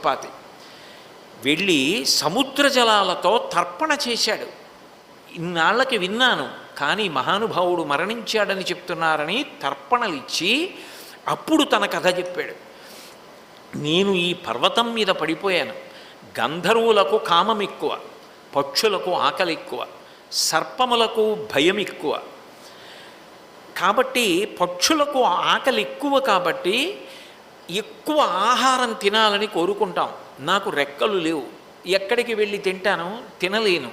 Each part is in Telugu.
సంపాతి వెళ్ళి సముద్ర జలాలతో తర్పణ చేశాడు. ఇన్నాళ్ళకి విన్నాను కానీ మహానుభావుడు మరణించాడని చెప్తున్నారని తర్పణలిచ్చి అప్పుడు తన కథ చెప్పాడు. నేను ఈ పర్వతం మీద పడిపోయాను. గంధర్వులకు కామం ఎక్కువ పక్షులకు ఆకలి ఎక్కువ సర్పములకు భయం ఎక్కువ కాబట్టి పక్షులకు ఆకలి ఎక్కువ కాబట్టి ఎక్కువ ఆహారం తినాలని కోరుకుంటాం. నాకు రెక్కలు లేవు. ఎక్కడికి వెళ్ళి తింటాను తినలేను.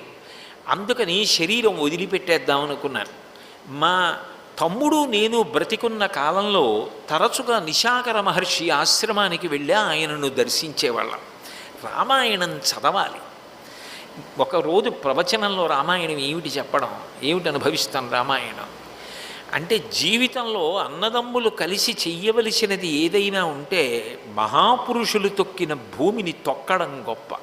అందుకని శరీరం వదిలిపెట్టేద్దాం అనుకున్నాను మా తమ్ముడు నేను బ్రతికున్న కాలంలో తరచుగా నిశాకర మహర్షి ఆశ్రమానికి వెళ్ళి ఆయనను దర్శించేవాళ్ళం. రామాయణం చదవాలి. ఒకరోజు ప్రవచనంలో రామాయణం ఏమిటి చెప్పడం? ఏమిటి అనుభవిస్తాను రామాయణం? అంటే జీవితంలో అన్నదమ్ములు కలిసి చెయ్యవలసినది ఏదైనా ఉంటే మహాపురుషులు తొక్కిన భూమిని తొక్కడం గొప్ప.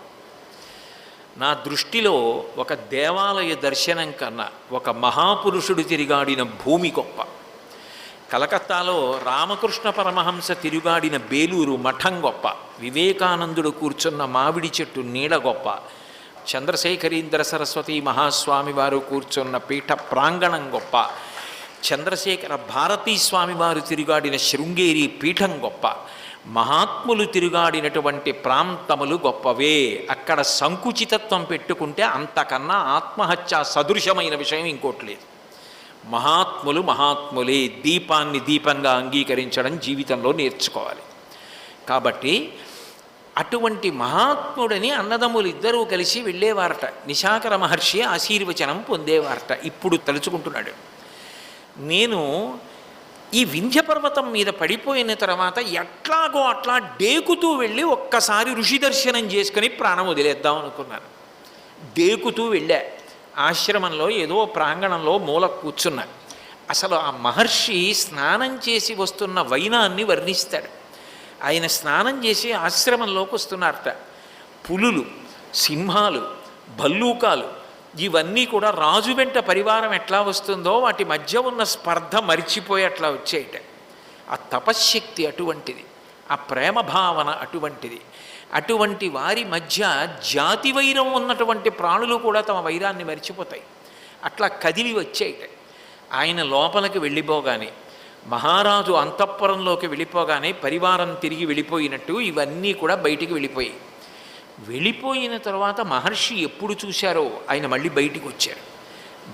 నా దృష్టిలో ఒక దేవాలయ దర్శనం కన్నా ఒక మహాపురుషుడు తిరిగాడిన భూమి గొప్ప. కలకత్తాలో రామకృష్ణ పరమహంస తిరుగాడిన బేలూరు మఠం గొప్ప. వివేకానందుడు కూర్చున్న మామిడి చెట్టు నీడ గొప్ప. చంద్రశేఖరీంద్ర సరస్వతి మహాస్వామి వారు కూర్చున్న పీఠ ప్రాంగణం గొప్ప. చంద్రశేఖర భారతీ స్వామి వారు తిరుగాడిన శృంగేరి పీఠం గొప్ప. మహాత్ములు తిరుగాడినటువంటి ప్రాంతములు గొప్పవే. అక్కడ సంకుచితత్వం పెట్టుకుంటే అంతకన్నా ఆత్మహత్య సదృశమైన విషయం ఇంకోటి లేదు. మహాత్ములు మహాత్ములే దీపాన్ని దీపంగా అంగీకరించడం జీవితంలో నేర్చుకోవాలి. కాబట్టి అటువంటి మహాత్ముడని అన్నదమ్ములు ఇద్దరూ కలిసి వెళ్ళేవారట. నిశాకర మహర్షి ఆశీర్వచనం పొందేవారట. ఇప్పుడు తలుచుకుంటున్నాడు. నేను ఈ వింధ్య పర్వతం మీద పడిపోయిన తర్వాత ఎట్లాగో అట్లా డేకుతూ వెళ్ళి ఒక్కసారి ఋషి దర్శనం చేసుకుని ప్రాణం వదిలేద్దాం అనుకున్నాను. డేకుతూ వెళ్ళా. ఆశ్రమంలో ఏదో ప్రాంగణంలో మూల కూర్చున్నా. అసలు ఆ మహర్షి స్నానం చేసి వస్తున్న వైనాన్ని వర్ణిస్తాడు. ఆయన స్నానం చేసి ఆశ్రమంలోకి వస్తున్నారట. పులులు సింహాలు భల్లూకాలు ఇవన్నీ కూడా రాజు వెంట పరివారం ఎట్లా వస్తుందో వాటి మధ్య ఉన్న స్పర్ధ మరిచిపోయి అట్లా వచ్చేయట. ఆ తపశ్శక్తి అటువంటిది ఆ ప్రేమ భావన అటువంటిది. అటువంటి వారి మధ్య జాతి వైరం ఉన్నటువంటి ప్రాణులు కూడా తమ వైరాన్ని మరిచిపోతాయి. అట్లా కదిలి వచ్చేయట. ఆయన లోపలికి వెళ్ళిపోగానే మహారాజు అంతఃపురంలోకి వెళ్ళిపోగానే పరివారం తిరిగి వెళ్ళిపోయినట్టు ఇవన్నీ కూడా బయటికి వెళ్ళిపోయాయి. వెళ్ళిపోయిన తర్వాత మహర్షి ఎప్పుడు చూశారో ఆయన మళ్ళీ బయటికి వచ్చారు.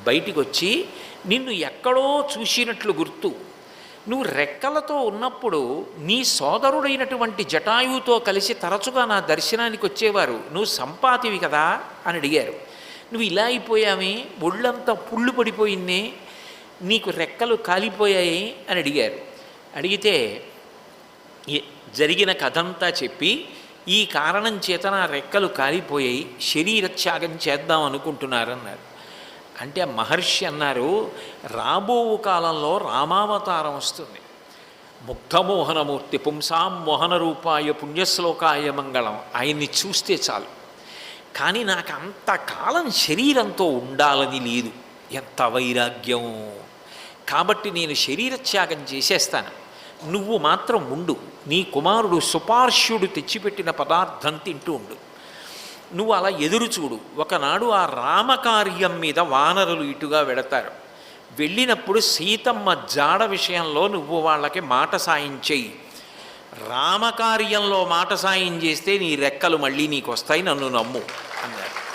బయటికి వచ్చి నిన్ను ఎక్కడో చూసినట్లు గుర్తు. నువ్వు రెక్కలతో ఉన్నప్పుడు నీ సోదరుడైనటువంటి జటాయువుతో కలిసి తరచుగా నా దర్శనానికి వచ్చేవారు. నువ్వు సంపాతివి కదా? అని అడిగారు. నువ్వు ఇలా అయిపోయామే ఒళ్ళంతా పుళ్ళు పడిపోయిందే? నీకు రెక్కలు కాలిపోయాయి? అని అడిగారు. అడిగితే జరిగిన కథంతా చెప్పి ఈ కారణం చేత నా రెక్కలు కాలిపోయాయి శరీరత్యాగం చేద్దాం అనుకుంటున్నారన్నారు. అంటే మహర్షి అన్నారు రాబో కాలంలో రామావతారం వస్తుంది. ముగ్ధమోహనమూర్తి పుంసాం మోహన రూపాయ పుణ్యశ్లోకాయ మంగళం ఆయన్ని చూస్తే చాలు. కానీ నాకు అంతకాలం శరీరంతో ఉండాలని లేదు. ఎంత వైరాగ్యం! కాబట్టి నేను శరీరత్యాగం చేసేస్తాను. నువ్వు మాత్రం ఉండు. నీ కుమారుడు సుపార్శ్యుడు తెచ్చిపెట్టిన పదార్థం తింటూ ఉండు. నువ్వు అలా ఎదురు చూడు. ఒకనాడు ఆ రామకార్యం మీద వానరులు ఇటుగా వెడతారు. వెళ్ళినప్పుడు సీతమ్మ జాడ విషయంలో నువ్వు వాళ్ళకి మాట సాయం చేయి రామకార్యంలో మాట సాయం చేస్తే నీ రెక్కలు మళ్ళీ నీకు వస్తాయి నన్ను నమ్ము అన్నారు.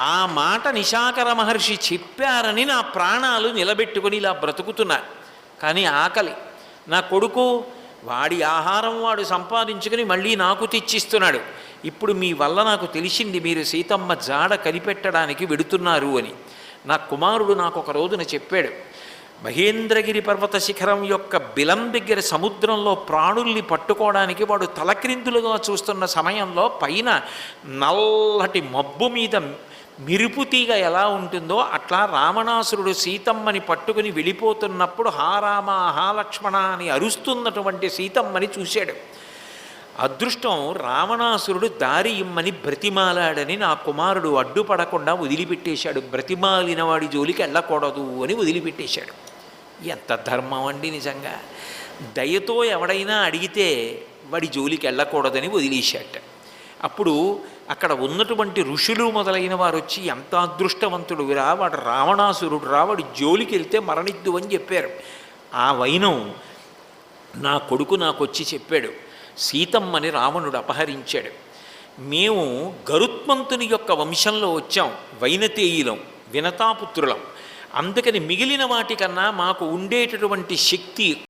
ఆ మాట నిశాకర మహర్షి చెప్పారని నా ప్రాణాలు నిలబెట్టుకొని ఇలా బ్రతుకుతున్నా కానీ ఆకలి. నా కొడుకు వాడి ఆహారం వాడు సంపాదించుకుని మళ్ళీ నాకు తెచ్చిస్తున్నాడు. ఇప్పుడు మీ వల్ల నాకు తెలిసింది మీరు సీతమ్మ జాడ కనిపెట్టడానికి వెడుతున్నారు అని. నా కుమారుడు నాకు ఒక రోజున చెప్పాడు మహేంద్రగిరి పర్వత శిఖరం యొక్క బిలం దగ్గర సముద్రంలో ప్రాణుల్ని పట్టుకోవడానికి వాడు తలక్రిందులుగా చూస్తున్న సమయంలో పైన నల్లటి మబ్బు మీద మిరుపుతీగ ఎలా ఉంటుందో అట్లా రావణాసురుడు సీతమ్మని పట్టుకుని వెళ్ళిపోతున్నప్పుడు హారామ హాలక్ష్మణ అని అరుస్తున్నటువంటి సీతమ్మని చూశాడు. అదృష్టం రావణాసురుడు దారి ఇమ్మని బ్రతిమాలాడని నా కుమారుడు అడ్డుపడకుండా వదిలిపెట్టేశాడు. బ్రతిమాలిన వాడి జోలికి వెళ్ళకూడదు అని వదిలిపెట్టేశాడు. ఎంత ధర్మం అండి నిజంగా. దయతో ఎవడైనా అడిగితే వాడి జోలికి వెళ్ళకూడదని వదిలేశాట. అప్పుడు అక్కడ ఉన్నటువంటి ఋషులు మొదలైన వారు వచ్చి ఎంత అదృష్టవంతుడు రా వాడు రావణాసురుడు రా వాడు జోలికి వెళ్తే మరణిద్దు అని చెప్పారు. ఆ వైనం నా కొడుకు నాకు వచ్చి చెప్పాడు సీతమ్మని రావణుడు అపహరించాడు. మేము గరుత్మంతుని యొక్క వంశంలో వచ్చాం వైనతేయులం వినతాపుత్రులం. అందుకని మిగిలిన వాటికన్నా మాకు ఉండేటటువంటి శక్తి